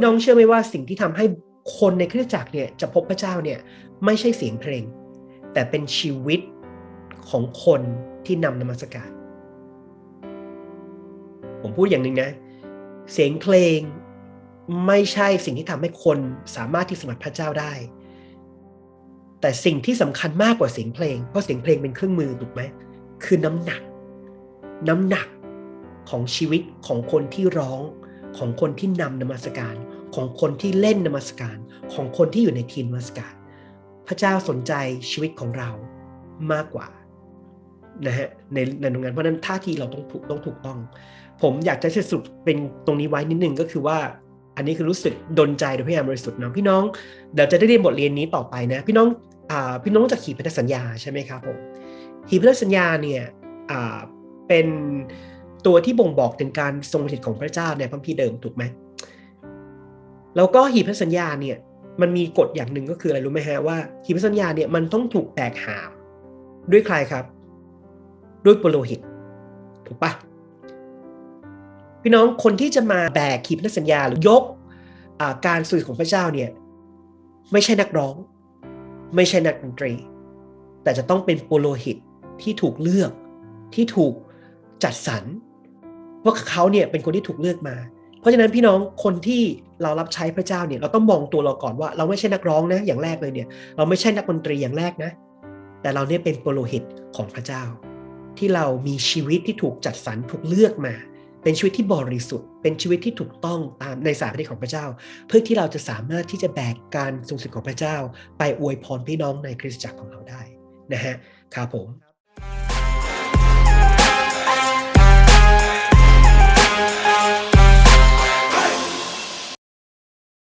พี่น้องเชื่อไหมว่าสิ่งที่ทำให้คนในคริสตจักรเนี่ยจะพบพระเจ้าเนี่ยไม่ใช่เสียงเพลง แต่เป็นชีวิตของคนที่นำนมัสการ ผมพูดอย่างหนึ่งนะ เสียงเพลงไม่ใช่สิ่งที่ทำให้คนสามารถที่สมัครพระเจ้าได้ แต่สิ่งที่สำคัญมากกว่าเสียงเพลง เพราะเสียงเพลงเป็นเครื่องมือถูกไหมคือน้ำหนัก น้ำหนักของชีวิตของคนที่ร้องของคนที่นำนมัสการ ของคนที่เล่นนมัสการ ของคนที่อยู่ในทีมนมัสการ พระเจ้าสนใจชีวิตของเรามากกว่านะฮะในในตรงนั้นเพราะนั้นท่าทีเราต้องถูกต้องถูกต้อง ผมอยากจะสรุปเป็นตรงนี้ไว้นิดนึงก็คือว่า อันนี้คือรู้สึกดนใจโดยพระยามบริสุทธิ์นะพี่น้องเดี๋ยวจะได้เรียนบทเรียนนี้ต่อไปนะ พี่น้องอ่าพี่น้องจากขีพันธสัญญาใช่ไหมครับผมขีพันธสัญญาเนี่ยอ่าเป็นตัวที่บ่งบอกถึงการทรงสถิตของพระเจ้าในพระคัมภีร์เดิมถูกไหม แล้วก็หีบพันธสัญญาเนี่ยมันมีกฎอย่างหนึ่งก็คืออะไรรู้ไหมฮะว่าหีบพันธสัญญาเนี่ยมันต้องถูกแตกหามด้วยใครครับ ด้วยปุโรหิต ถูกปะพี่น้องคนที่จะมาแบกขีพันธสัญญาหรือยกการสื่อของพระเจ้าเนี่ยไม่ใช่นักร้อง ไม่ใช่นักดนตรี แต่จะต้องเป็นปุโรหิตที่ถูกเลือกที่ถูกจัดสรรว่าเขาเนี่ยเป็นคนที่ถูกเลือกมา เพราะฉะนั้นพี่น้องคนที่เรารับใช้พระเจ้าเนี่ยเราต้องมองตัวเราก่อนว่า เราไม่ใช่นักร้องนะอย่างแรกเลยเนี่ย เราไม่ใช่นักดนตรีอย่างแรกนะ แต่เราเนี่ยเป็นโปุโรหิตของพระเจ้า ที่เรามีชีวิตที่ถูกจัดสรรถูกเลือกมา เป็นชีวิตที่บริสุทธิ์ เป็นชีวิตที่ถูกต้องตามในสายพระของพระเจ้า เพื่อที่เราจะสามารถที่จะแบกการทรงสิทธิ์ของพระเจ้า ไปอวยพรพี่น้องในคริสตจักรของเราได้นะฮะครับผม